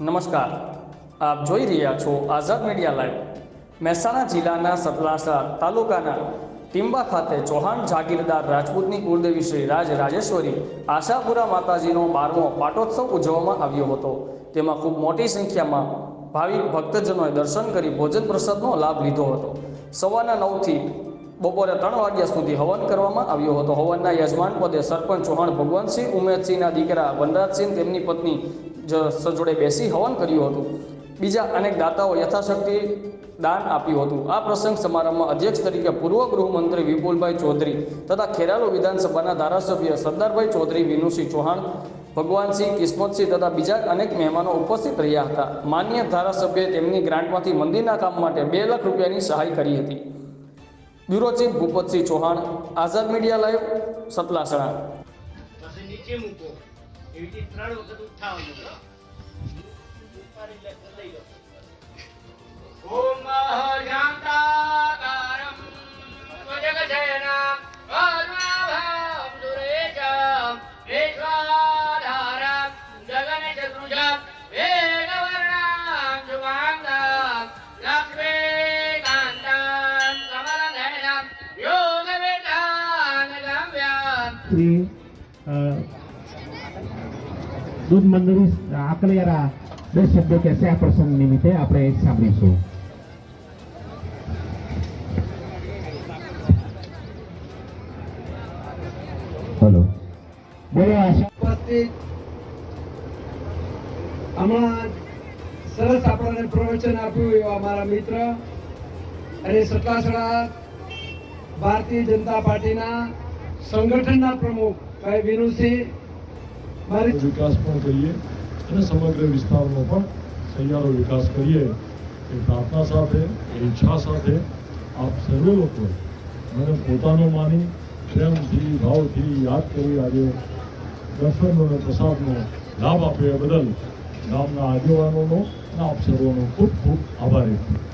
નમસ્કાર. આપ જોઈ રહ્યા છો આઝાદ મીડિયા લાઈવ. મહેસાણા જિલ્લાના સતલાસા તાલુકાના ટીંબા ખાતે ચૌહાણ જાગીરદાર રાજપૂતની કુળદેવી શ્રી રાજ રાજેશ્વરી આશાપુરા માતાજીનો બારમો પાટોત્સવ ઉજવવામાં આવ્યો હતો. તેમાં ખૂબ મોટી સંખ્યામાં ભાવિક ભક્તજનોએ દર્શન કરી ભોજન પ્રસાદનો લાભ લીધો હતો. સવારના નવથી બપોરે ત્રણ વાગ્યા સુધી હવન કરવામાં આવ્યો હતો. હવનના યજમાન પદે સરપંચ ચૌહાણ ભગવાનસિંહ ઉમેદસિંહના દીકરા વનરાજસિંહ, તેમની પત્ની જ સજોડે બેસી હવન કર્યું હતું. બીજા અનેક દાતાઓ યથાશક્તિ દાન આપ્યું હતું. આ પ્રસંગ સમારંભમાં અધ્યક્ષ તરીકે પૂર્વ ગૃહમંત્રી વિપુલભાઈ ચૌધરી તથા ખેરાલુ વિધાનસભાના ધારાસભ્ય સરદારભાઈ ચૌધરી, વિનુસિંહ ચૌહાણ ભગવાનસિંહ કિસ્મતસિંહ તથા બીજા અનેક મહેમાનો ઉપસ્થિત રહ્યા હતા. માન્ય ધારાસભ્યએ તેમની ગ્રાન્ટમાંથી મંદિરના કામ માટે બે લાખ રૂપિયાની સહાય કરી હતી. Bureau chief Bhupatsinh Chauhan, Azad media live, Satlasana. નીચે મૂકો. ఎడిటిస్తున్నాడు ఒక దుఃఖా ఉంది ఓం మహోజాంతాకారం జగజయన పద్మాభాం సురేశ విశ్వాధార జగన చతుర్జ వేగవర్ణాం శుభాంగాం లక్ష్మీకాంతాం కమలనయనం యోగవేదాంగ గమ్యాం દૂધ મંદિર આકલિયારા બે શબ્દો કહેશે આ પ્રસંગ નિમિત્તે આપણે સાંભળીશું. હલો. બોલો આશા ઉપસ્થિત હમણાં સરસ આપણને પ્રવચન આપ્યું એવા અમારા મિત્ર અને સતલાસણા ભારતીય જનતા પાર્ટીના સંગઠનના પ્રમુખ, ભાઈ વિનુસિંહ મારી વિકાસ પણ કરીએ અને સમગ્ર વિસ્તારનો પણ સહિયારો વિકાસ કરીએ. એ પ્રાર્થના સાથે, એ ઈચ્છા સાથે આપ સર્વે લોકો મને પોતાનો માની, પ્રેમથી, ભાવથી યાદ કરી આજે દર્શનનો અને પ્રસાદનો લાભ આપ્યો બદલ ગામના આગેવાનોનો અને આપ સર્વોનો ખૂબ ખૂબ આભારી છું.